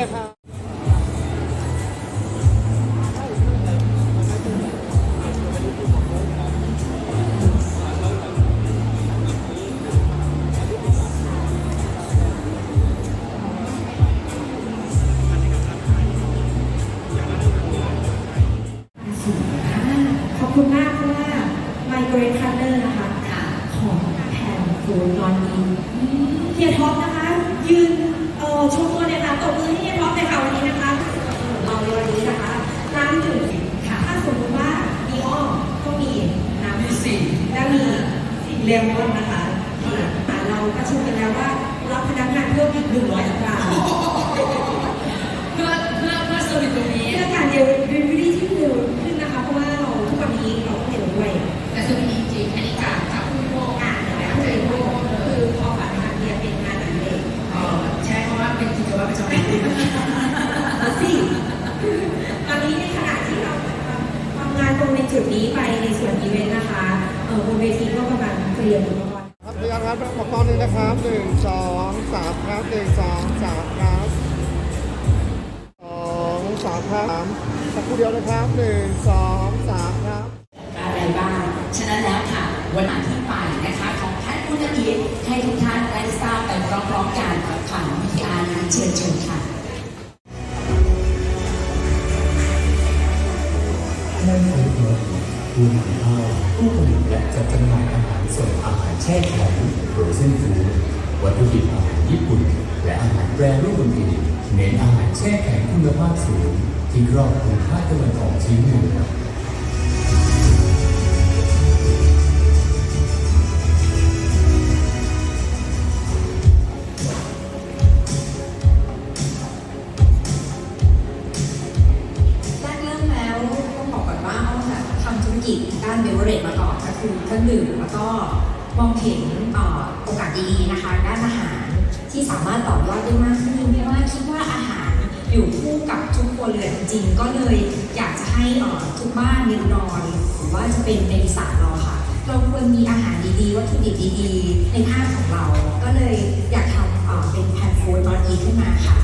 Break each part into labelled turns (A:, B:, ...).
A: นะ
B: ครับ
C: ขอบ เลมอนน
A: ให้ทุกท่านได้ทราบไปพร้อมๆกันผ่านวิทยานะเชิญชมค่ะ
D: ในไทยรถผู้นำเข้าผู้ผลิตและจัดจำหน่ายอาหารสดอาหารแช่แข็งโรเซนฟูดวัตถุดิบอาหารญี่ปุ่น และอาหารแปรรูปอื่นๆเน้นอาหารแช่แข็งคุณภาพสูงที่ครอบคลุมภาคตะวันออกเฉียงเหนือ
E: ควรมีอาหารดีๆ วัตถุดิบดีๆ ในภาคของเรา ก็เลยอยากทำเอ่อเป็นแพนโฟนนอตอีขึ้นมาค่ะ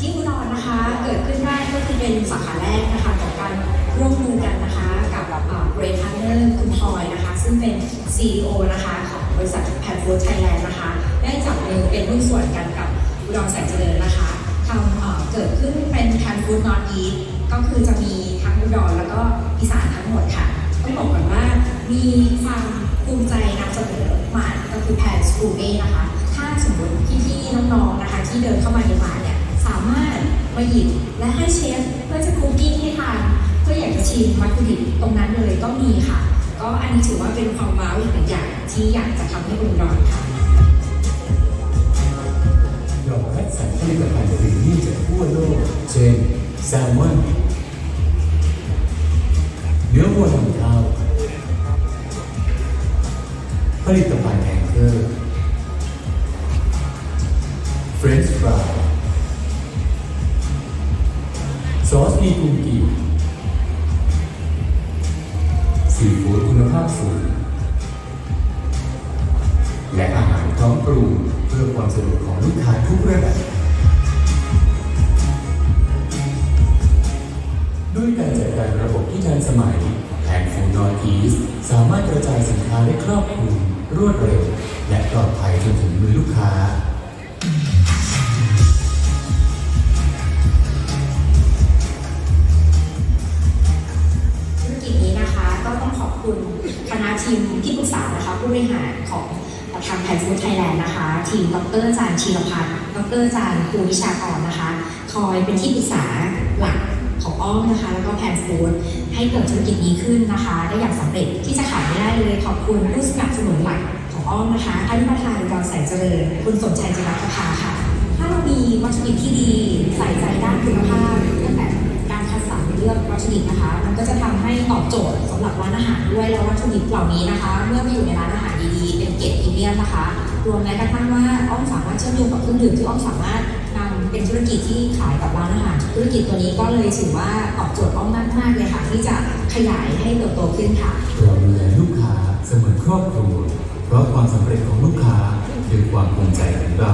E: ที่อุดรนะคะ เกิดขึ้นได้ก็คือเป็นสาขาแรกนะคะของการร่วมมือกันนะคะ กับเรทพารเนอร์คุณพลอยนะคะ ซึ่งเป็น CEO นะคะของบริษัทแพนฟูดไทยแลนด์นะคะ ได้จับมือเป็นหุ้นส่วนกันกับอุดรแสงเจริญนะคะทำเอ่อเกิดขึ้นเป็นแพนฟูดนอตอีก็คือจะมี ดรแล้วก็อีสานทั้งหมดค่ะต้องบอกก่อนว่ามีความภูมิใจนำเสนอหมาก็คือแพนสกูเม่นะคะ ถ้าสมมติพี่ๆน้องๆนะคะ ที่เดินเข้ามาในร้านเนี่ยสามารถมาหยิบและให้เชฟเพื่อจะคุกกิ้งให้ทานเพื่ออยากจะชิมวัตถุดิบตรงนั้นเลยก็มีค่ะ ก็อันนี้ถือว่าเป็นความว้าวอีกหนึ่งอย่างที่อยากจะทำให้คุณรอนค่ะ
D: เราคัดสรรผลิตภัณฑ์พรีเมียมจากทั่วโลกเช่นแซลมอน เนื้อวัวนำเข้าผลิตภัณฑ์แองเกอร์เฟรนช์ฟรายซอสมีกุงกีซีฟู้ดคุณภาพสูง และอาหารพร้อมปรุงเพื่อความสะดวกของลูกค้าทุกระดับด้วยการจัดการระบบที่ทันสมัย อร์อีสสามารถกระจายสินค้าได้ครอบคลุมรวดเร็ว และปลอดภัยจนถึงมือลูกค้า
E: ธุรกิจนี้นะคะก็ต้องขอบคุณคณะทีมที่ปรึกษานะคะผู้บริหารของทางแพนฟู้ดไทยแลนด์นะคะ ทีมดรจาร์ชีรพัฒน์ดรจารย์ครูวิชากรนะคะ คอยเป็นที่ปรึกษาหลัก ของอ้อมนะคะ แล้วก็แพนฟู้ดให้เกิดธุรกิจนี้ขึ้นนะคะ ได้อย่างสำเร็จที่จะขายไม่ได้เลย ขอบคุณผู้สนับสนุนหลักของอ้อมนะคะท่านประธานรองแสงเจริญ คุณสมชัยจิรัตภาค่ะ ถ้าเรามีวัตถุดิบที่ดีใส่ใจด้านคุณภาพตั้งแต่การคัดสรรเลือกวัตถุดิบนะคะ มันก็จะทำให้ตอบโจทย์สำหรับร้านอาหารด้วยแล้ววัตถุดิบเหล่านี้นะคะ เมื่อมาอยู่ในร้านอาหารดีๆเป็นเกรดพรีเมียมนะคะรวมแม้กระทั่งว่าอ้อมสามารถ
C: เชื่อมโยงกับเครื่องดื่มที่อ้อมสามารถ เป็นธุรกิจที่ขายกับร้านอาหาร ธุรกิจตัวนี้ก็เลยถือว่าตอบโจทย์อ้อมมากๆเลยค่ะ ที่จะขยายให้เติบโตขึ้นค่ะ
D: เราดูแลลูกค้าเสมือนครอบครัวเพราะความสำเร็จของลูกค้าคือความภูมิใจของเรา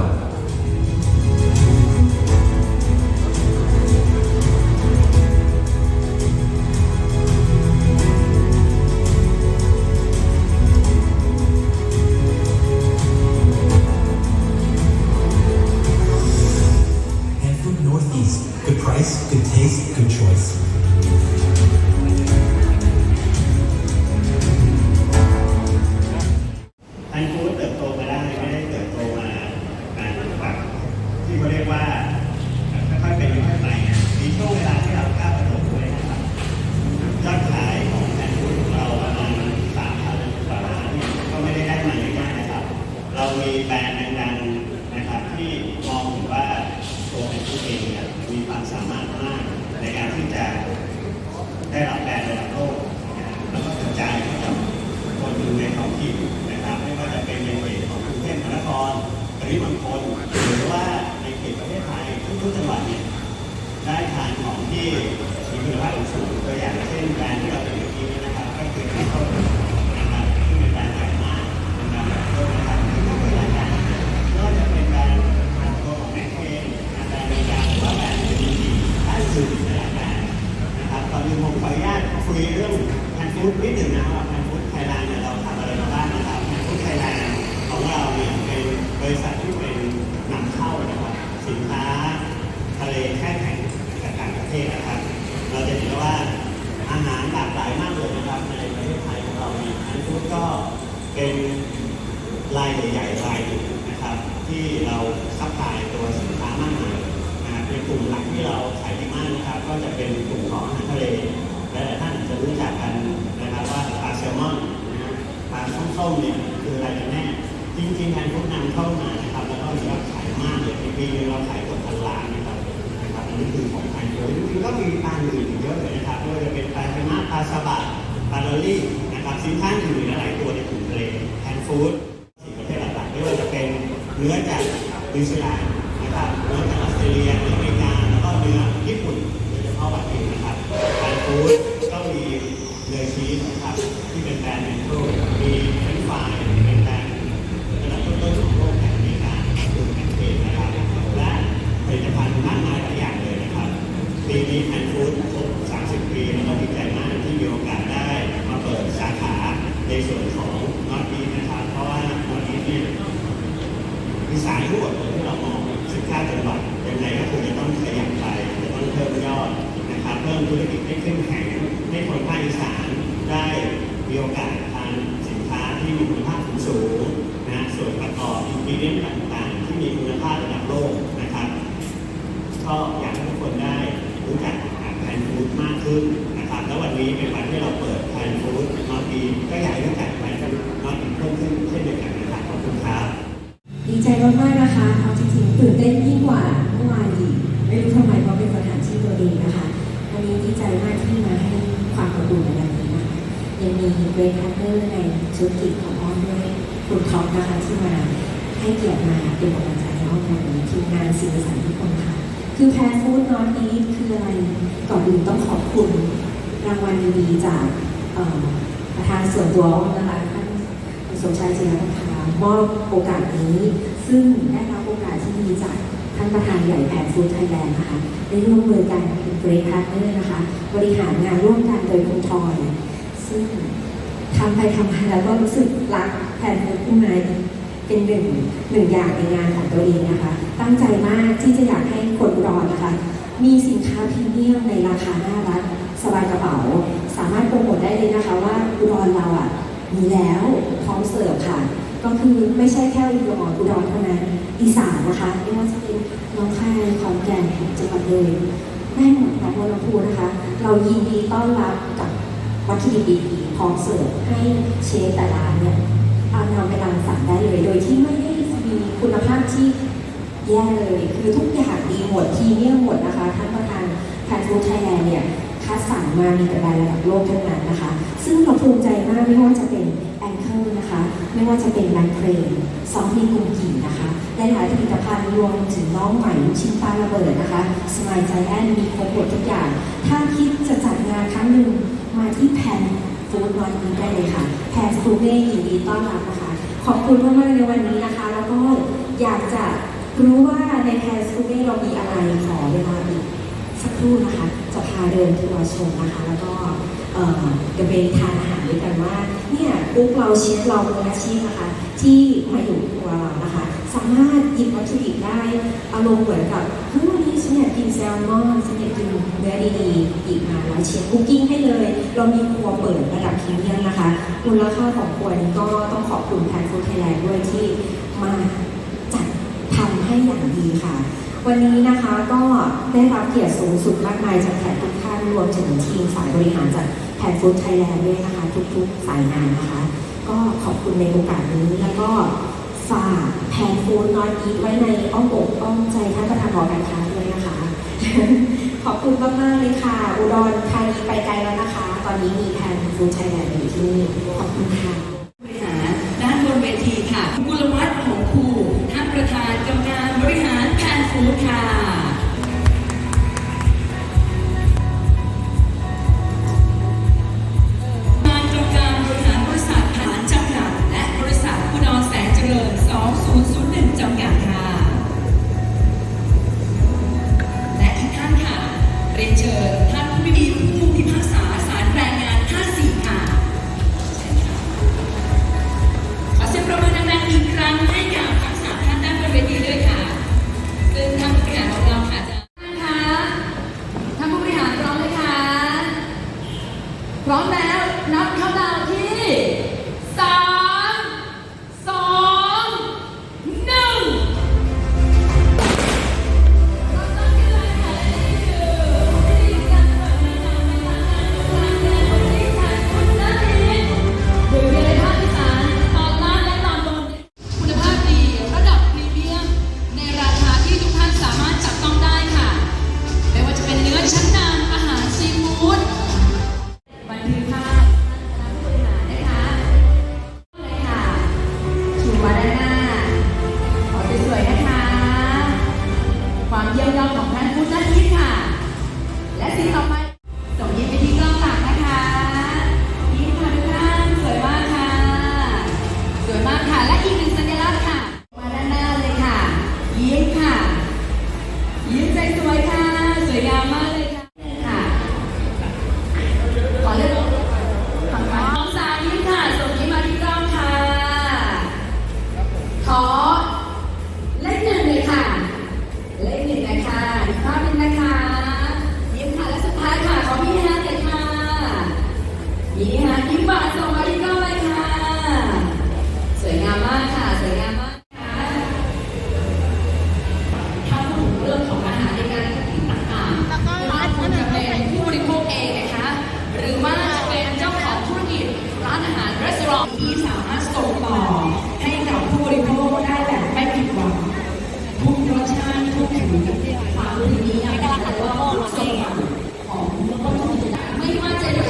F: แบรนด์ ใหญ่ๆรายหนึ่งนะครับ ที่เราซัพพลายตัวสินค้ามากมายนะครับในกลุ่มหลักที่เราขายดีมากนะครับ ก็จะเป็นกลุ่มของอาหารทะเลและท่านจะรู้จักกันนะครับว่าปลาแซลมอนนะฮะปลาส้มๆเนี่ยคืออะไรกันแน่จริงๆแทนพวกนำเข้ามานะครับ แล้วก็มียอดขายมากเลยในปีนึงเราขายกือบพันล้านนะครับนะครับอันนี้คือของไทยเลยจริงๆก็มีปลาอื่นเยอะเลยนะครับไม่ว่าจะเป็นปลาเทมาปลาสบะปลาลอรี่นะครับสินค้าอื่นหลายตัวในกลุ่มทะเลแทนฟู้ด นิว ขึ้นนะครับ แล้ววันนี้เป็นวันที่เราเปิดแพนฟู้ดนอตอีก็อยากให้รู้จักแพนฟู้ดนอตอีเพิ่มขึ้นเช่นเดียวกันนะครับขอบคุณครับ
E: ดีใจมากๆนะคะเอาจริงๆตื่นเต้นยิ่งกว่าเมื่อวานอีกไม่รู้ทำไมเพราะเป็นสถานที่ตัวดีนะคะวันนี้ดีใจมากที่มาให้ความอบอุ่นในวันนี้นะคะยังมีเบรนพาร์ทเนอร์ในธุรกิจของอ้อมด้วยคุณท็อปนะคะที่มาให้เกียรติมาเป็นกำลังใจให้อ้อมในวันนี้ทีมงานศิลปสันทุกคนค่ะ คือแพนฟู้ดนอตอีทคืออะไร ก่อนอื่นต้องขอบคุณรางวัลดีๆจากประธานส่วนตัวอ้อมนะคะท่านสมชายจินพัฒนามอบโอกาสนี้ ซึ่งได้รับโอกาสที่ดีจากท่านประธานใหญ่แผนฟูดไทยแลนด์นะคะได้ร่วมมือกันเป็นเกรดพาร์ทเนอร์นะคะ บริหารงานร่วมกันโดยคุณทอยซึ่งทำไปทำมาแล้วก็รู้สึกรักแผนฟูดขึ้นมา เป็นหนึ่งหนึ่งอย่างในงานของตัวเองนะคะ ตั้งใจมากที่จะอยากให้คนอุดรนะคะ มีสินค้าพรีเมียมในราคาน่ารักสบายกระเป๋า สามารถโปรโมทได้เลยนะคะว่าอุดรเราอะมีแล้วพร้อมเสิร์ฟค่ะ ก็คือไม่ใช่แค่อุดรอุดรเท่านั้นอีสานนะคะไม่ว่าจะเป็นน้องคายขอนแก่นจังหวัดเลยแม่หมดน้องบัวลพูนะคะ เรายินดีต้อนรับกับวัตถุดิบดีๆพร้อมเสิร์ฟให้เชฟแต่ละร้านเนี่ย เอานำไปรังสรรค์ได้เลย โดยที่ไม่ได้มีคุณภาพที่แย่เลย คือทุกอย่างดีหมดพรีเมียหมดนะคะท่านประธานแพนฟูไทยแลนด์เนี่ยคัดสรรมามีแต่แบรนด์ระดับโลกทั้งนั้นนะคะ ซึ่งเราภูมิใจมากไม่ว่าจะเป็นแองเกิลนะคะ ไม่ว่าจะเป็นแบรนด์เพลงซอฟต์มีกุมกี่นะคะและหลายผลิตภัณฑ์
C: รวมถึงน้องใหม่ชิ้นปลาระเบิดนะคะสมายใจแอนมีครบหมดทุกอย่าง ถ้าคิดจะจัดงานครั้งหนึ่งมาที่แพน ฟูดนอนอีได้เลยค่ะแพนฟูดเน่ยินดีต้อนรับนะคะ ขอบคุณมากๆในวันนี้นะคะ แล้วก็อยากจะรู้ว่าในแพนฟูดเน่เรามีอะไรขอเวลาอีกสักครู่นะคะ จะพาเดินทัวร์ชมนะคะ แล้วก็เอ่อจะไปทานอาหารด้วยกันว่าเนี่ยกุ๊กเราเชฟเรามืออาชีพนะคะ ที่มาอยู่ทัวร์เรานะคะ สามารถหยิบวัตถุดิบได้อารมณ์เหมือนกับเฮ้ยวันนี้ฉันอยากกินแซลมอนฉันอยากกินเนื้อดีๆหยิบมาแล้วเชฟคุกกิ้งให้เลย เรามีครัวเปิดระดับพรีเมียมนะคะมูลค่าของครัวนี้ก็ต้องขอบคุณแพนฟูดไทยแลนด์ด้วยที่มาจัดทำให้อย่างดีค่ะ วันนี้นะคะก็ได้รับเกียรติสูงสุดมากมายจากแขกทุกท่านรวมถึงทีมฝ่ายบริหารจากแพนฟู้ดไทยแลนด์ด้วยนะคะ ทุกๆสายงานนะคะ ก็ขอบคุณในโอกาสนี้แล้วก็ ฝากแพนฟู้อยอีทไว้ในอ้อมอกอ้อมใจท่านประธานหอการค้าด้วยนะคะ ขอบคุณมากๆเลยค่ะ อุดรธานีไปไกลแล้วนะคะ ตอนนี้มีแพนฟู้ดไทยแลนด์อยู่ที่นี่ ขอบคุณค่ะ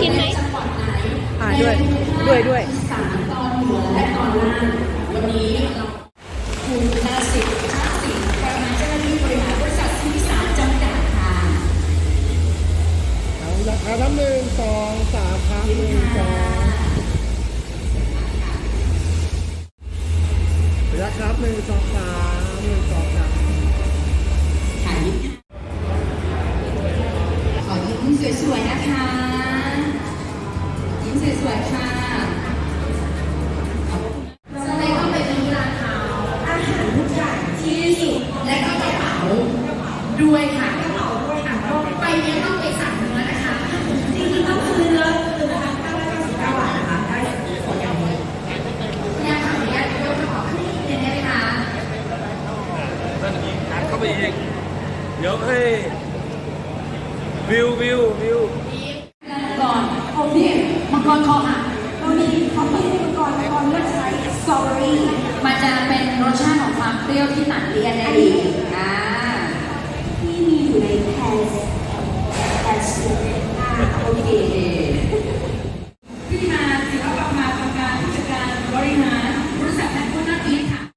G: ว่าจะอยู่ในจังหวัดไหนอ่าด้วย ด้วยด้วยอีสานตอนเหนือ ไปอีเดี๋ยวให้วิววิววิวก่อนเมาเรียกมังกรคอหักเรามีเขาเรียกมังกรมังกรเลือกใช้สตรอเบรีมันจะ
B: เป็นรสชาติของ
G: ความเปรี้ยวที่หนักเลี่ยนได้
H: ดีอ่าที่มีอยู่ใน
G: แพนแพนสูตรหน้โอ
C: เค